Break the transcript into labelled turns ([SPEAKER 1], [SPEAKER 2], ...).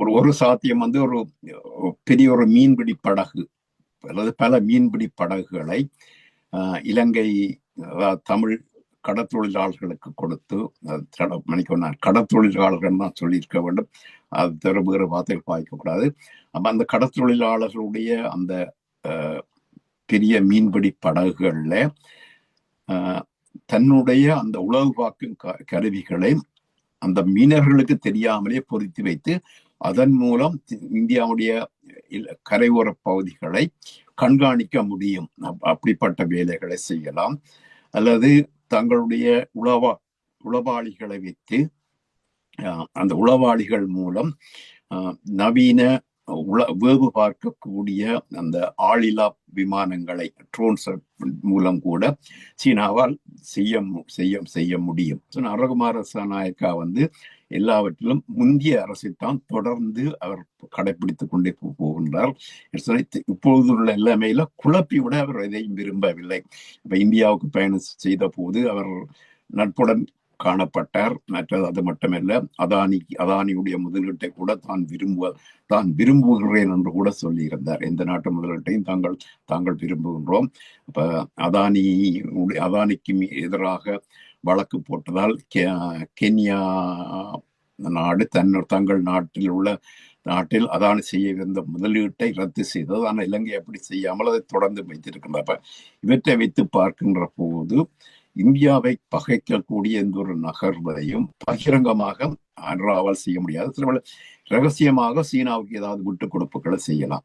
[SPEAKER 1] ஒரு ஒரு சாத்தியம் வந்து ஒரு பெரிய ஒரு மீன்பிடி படகு. அல்லது பல மீன்பிடி படகுகளை இலங்கை தமிழ் கடத்தொழிலாளர்களுக்கு கொடுத்து மணிக்கு நான் கடத்தொழிலாளர்கள் தான் சொல்லியிருக்க வேண்டும். அது தவிர வேறு வார்த்தைகள் பாய்க்கக்கூடாது அப்போ அந்த கடத்தொழிலாளர்களுடைய அந்த பெரிய மீன்பிடி படகுகளில் தன்னுடைய அந்த உளவு பார்க்கும் கருவிகளை அந்த மீனவர்களுக்கு தெரியாமலே பொருத்தி வைத்து அதன் மூலம் இந்தியாவுடைய கரையோர பகுதிகளை கண்காணிக்க முடியும். அப்படிப்பட்ட வேலைகளை செய்யலாம். அல்லது தங்களுடைய உளவா உளவாளிகளை வைத்து அந்த உளவாளிகள் மூலம் நவீன உள வேவு பார்க்கக்கூடிய அந்த ஆளில்லா விமானங்களை ட்ரோன்ஸ் மூலம் கூட சீனாவால் செய்ய செய்ய செய்ய முடியும். அரகுமார நாயக்கா வந்து எல்லாவற்றிலும் முந்திய அரசைத்தான் தொடர்ந்து அவர் கடைபிடித்துக் கொண்டே போகின்றார். இப்பொழுது உள்ள எல்லாமே குழப்பி விட அவர் எதையும் விரும்பவில்லை. இப்ப இந்தியாவுக்கு பயணம் செய்த போது அவர் நட்புடன் காணப்பட்டார். மற்றது அது மட்டுமல்ல அதானி அதானியுடைய முதலீட்டை கூட தான் விரும்புவ தான் விரும்புகிறேன் என்று கூட சொல்லியிருந்தார். எந்த நாட்டு முதலீட்டையும் தாங்கள் தாங்கள் விரும்புகின்றோம். அப்ப அதானி அதானிக்கு எதிராக வழக்கு போட்டதால் கென்யா நாடு தன் தங்கள் நாட்டில் உள்ள நாட்டில் அதானி செய்ய இருந்த முதலீட்டை ரத்து செய்தது. ஆனால் இலங்கை அப்படி செய்யாமல் அதை தொடர்ந்து வைத்திருக்கின்றப்ப இவற்றை வைத்து பார்க்கின்ற போது இந்தியாவை பகைக்கக்கூடிய எந்த ஒரு நகர்வதையும் பகிரங்கமாக அன்றாவல் செய்ய முடியாது. சில ரகசியமாக சீனாவுக்கு ஏதாவது விட்டு கொடுப்புகளை செய்யலாம்.